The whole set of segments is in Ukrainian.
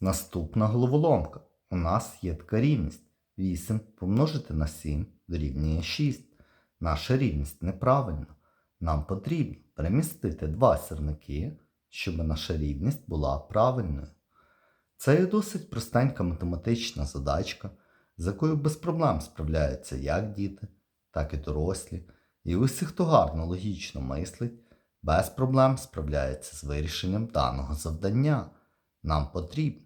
Наступна головоломка. У нас є така рівність. 8 помножити на 7 дорівнює 6. Наша рівність неправильна. Нам потрібно перемістити два сірники, щоб наша рівність була правильною. Це є досить простенька математична задачка, з якою без проблем справляються як діти, так і дорослі. І усі, хто гарно логічно мислить, без проблем справляється з вирішенням даного завдання. Нам потрібно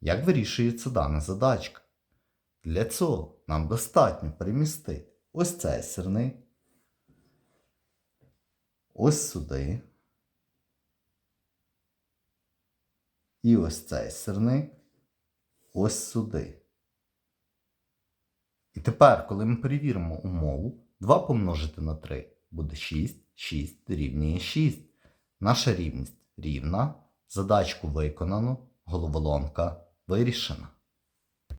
Як вирішується дана задачка? Для цього нам достатньо перемістити ось цей сірник, ось сюди. І ось цей сирник ось сюди. І тепер, коли ми перевіримо умову, 2 помножити на 3 буде 6, 6 дорівнює 6. Наша рівність рівна. Задачку виконано, головоломка вирішена.